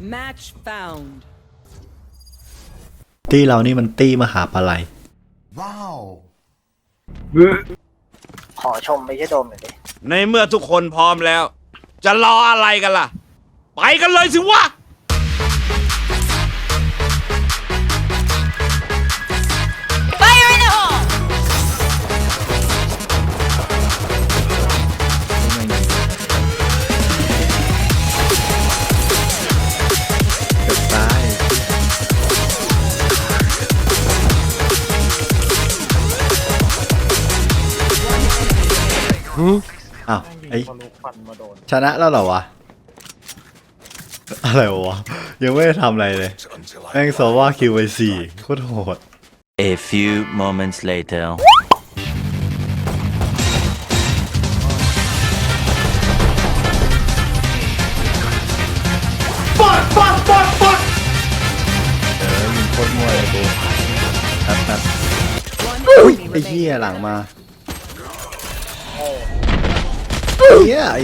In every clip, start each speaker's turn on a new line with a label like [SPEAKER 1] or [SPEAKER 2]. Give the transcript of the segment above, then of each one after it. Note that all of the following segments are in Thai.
[SPEAKER 1] Match found.
[SPEAKER 2] ตี้เรานี่มันตี้มหาปลาไหล
[SPEAKER 3] Wow.
[SPEAKER 4] ขอชมไม่ใช่โดมหน่อยดิ
[SPEAKER 5] ในเมื่อทุกคนพร้อมแล้ว จะรออะไรกันล่ะ ไปกันเลยสิวะ
[SPEAKER 2] อ้าวไอ
[SPEAKER 4] พอลูกฟันมาโดน
[SPEAKER 2] ชนะแล้วเหรอวะ อะไรวะ ยังไม่ได้ทำอะไรเลย แม่งโซว่าคิวไอสี่โคตรโหด
[SPEAKER 6] A few moments later.
[SPEAKER 2] เออมึงโคตรมั่วเลยกูนัดนัดอุ้ยไอ้เหี้ยหลังมา เหี้ยไอ้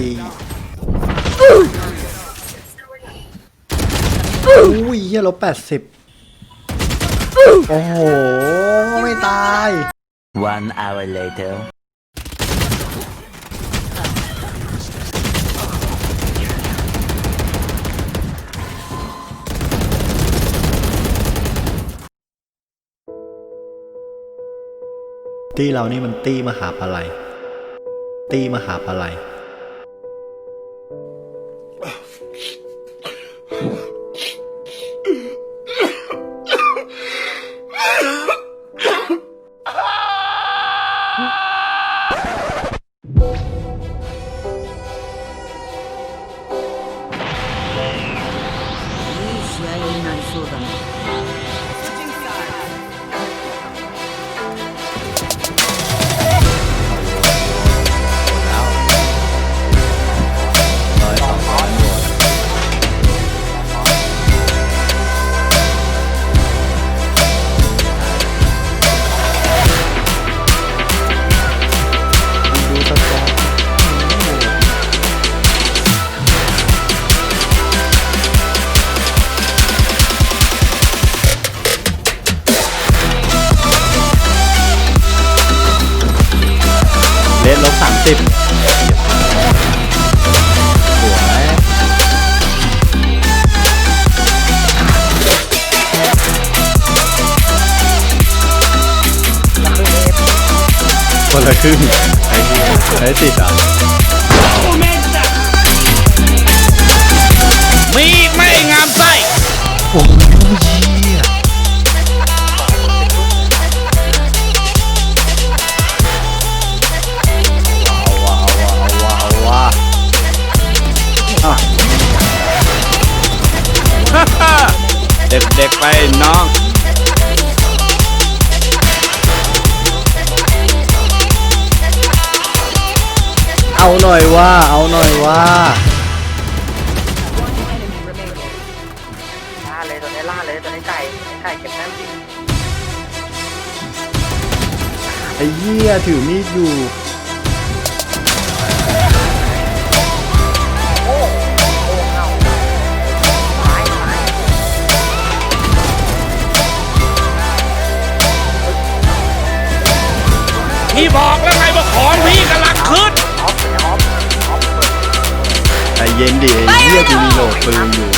[SPEAKER 2] อุ้ยเหี้ยลบแปดสิบโอ้โห ไม่ตาย
[SPEAKER 6] One hour later.
[SPEAKER 2] ตี้เรานี่มันตี้มหาปลาไหลตี้มหาปลาไบสามสิบสวยคนละครึ่งไอ้ที่ไอ้ติดอะ
[SPEAKER 5] มีไม่งามไส้ ไปน้อง
[SPEAKER 2] เอาหน่อยว่าเอาหน่อยว่า
[SPEAKER 4] ล่าเลยตัวนี้ล่าเลยตัวนี้ไก่ไก่เก็บแต้มดิ
[SPEAKER 2] ไอ้เหี้ยถือมีดอยู่
[SPEAKER 5] พี่บอกแล้วไงว่าของพี่กำลังขึ้น
[SPEAKER 4] ออฟออฟออฟ
[SPEAKER 2] ใจเย็นดิไอ้เหี้ยกูมีโหลดปืนอยู่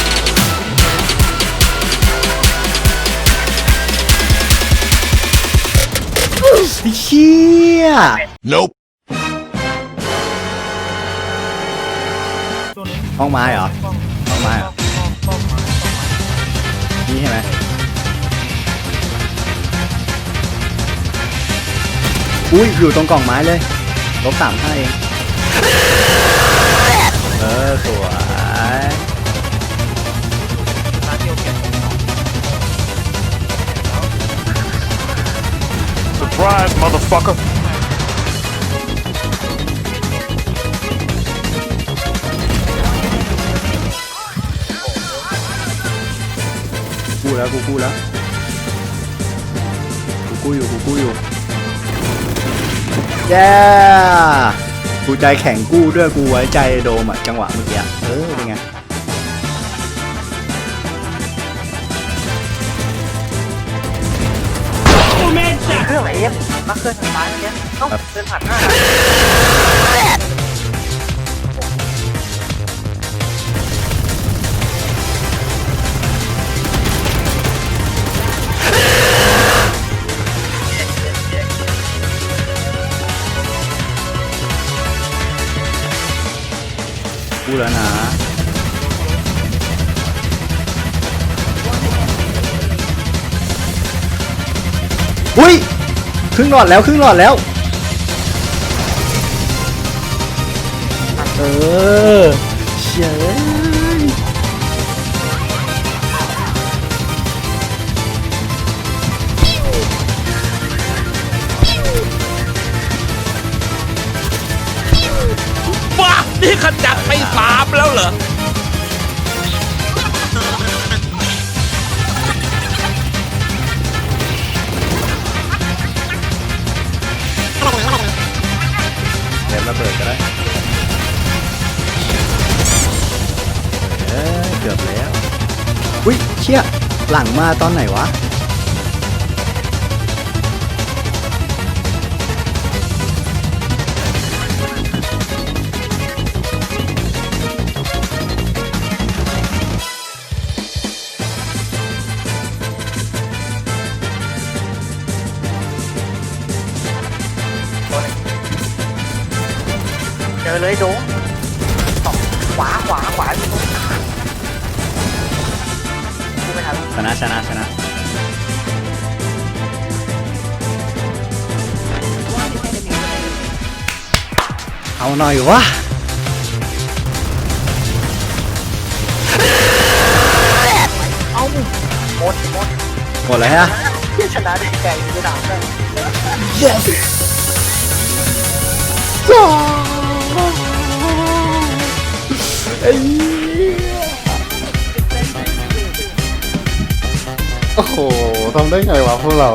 [SPEAKER 2] ไอ้เชี่ย
[SPEAKER 5] Nope
[SPEAKER 2] ห้องไม้เหรอห้องไม้เหรอนี่ใช่ไหม อุ้ยอยู่ตรงกล่องไม้เลยลบสามห้าเองเออสวย
[SPEAKER 4] ร้านเดียวเก็บ
[SPEAKER 5] Surprise motherfucker
[SPEAKER 2] กู้แล้วกูกู้แล้วกูกู้อยู่กูกู้อยู่ แย่กูใจแข็งกู้ด้วยกูไว้ใจโดมอะจังหวะเมื่อกี้เออเป็นไง
[SPEAKER 4] เครื่องไหนเนี่ยมาเคลื่อนผ่านเนี่ยต้องเคลื่อนผ่านหน้า
[SPEAKER 2] กูแล้วนะอุ้ยครึ่งหลอดแล้วครึ่งหลอดแล้ว เออเชี่ย
[SPEAKER 5] นี่ขจัดไปสามแล้วเหรอ
[SPEAKER 2] เดี๋ยวระเบิดก็ได้เอ้ยเกือบแล้ว อุ้ยเชี่ยหลังมาตอนไหนวะ
[SPEAKER 4] เจอเลยโดงสองขวาขวาขวาอยู่ตรงกลางกูไม่ทัน
[SPEAKER 2] ชนะชนะชนะ
[SPEAKER 1] One enemy remaining.
[SPEAKER 2] เอาหน่อยวะ
[SPEAKER 4] เอ้าหมดหมด
[SPEAKER 2] หมดแล้วฮะ
[SPEAKER 4] ที่ชนะได้ไกลระดับได้
[SPEAKER 2] ไอ้เหี้ยโอ้โหทำได้ไงวะพวกเรา